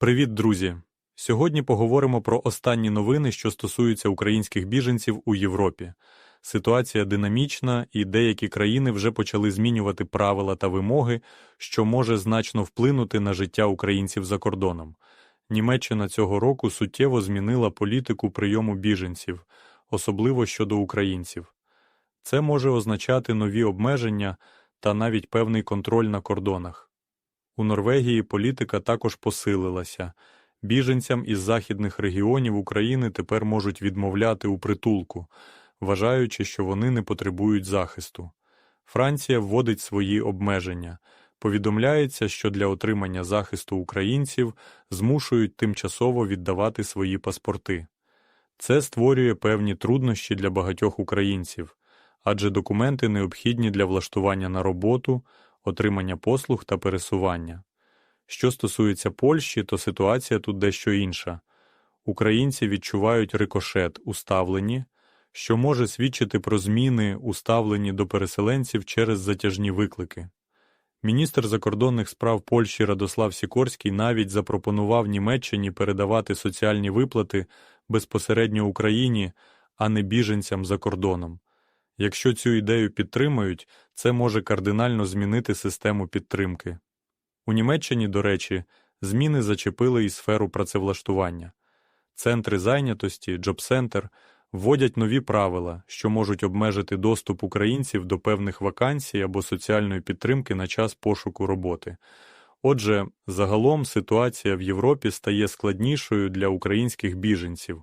Привіт, друзі! Сьогодні поговоримо про останні новини, що стосуються українських біженців у Європі. Ситуація динамічна, і деякі країни вже почали змінювати правила та вимоги, що може значно вплинути на життя українців за кордоном. Німеччина цього року суттєво змінила політику прийому біженців, особливо щодо українців. Це може означати нові обмеження та навіть певний контроль на кордонах. У Норвегії політика також посилилася. Біженцям із західних регіонів України тепер можуть відмовляти у притулку, вважаючи, що вони не потребують захисту. Франція вводить свої обмеження. Повідомляється, що для отримання захисту українців змушують тимчасово віддавати свої паспорти. Це створює певні труднощі для багатьох українців, адже документи необхідні для влаштування на роботу, отримання послуг та пересування. Що стосується Польщі, то ситуація тут дещо інша. Українці відчувають рикошет у ставленні, що може свідчити про зміни у ставленні до переселенців через затяжні виклики. Міністр закордонних справ Польщі Радослав Сікорський навіть запропонував Німеччині передавати соціальні виплати безпосередньо Україні, а не біженцям за кордоном. Якщо цю ідею підтримають, це може кардинально змінити систему підтримки. У Німеччині, до речі, зміни зачепили і сферу працевлаштування. Центри зайнятості, джоб-центр вводять нові правила, що можуть обмежити доступ українців до певних вакансій або соціальної підтримки на час пошуку роботи. Отже, загалом ситуація в Європі стає складнішою для українських біженців.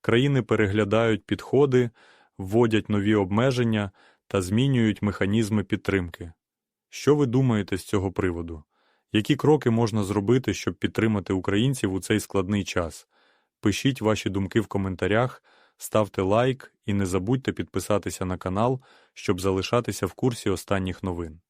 Країни переглядають підходи, вводять нові обмеження та змінюють механізми підтримки. Що ви думаєте з цього приводу? Які кроки можна зробити, щоб підтримати українців у цей складний час? Пишіть ваші думки в коментарях, ставте лайк і не забудьте підписатися на канал, щоб залишатися в курсі останніх новин.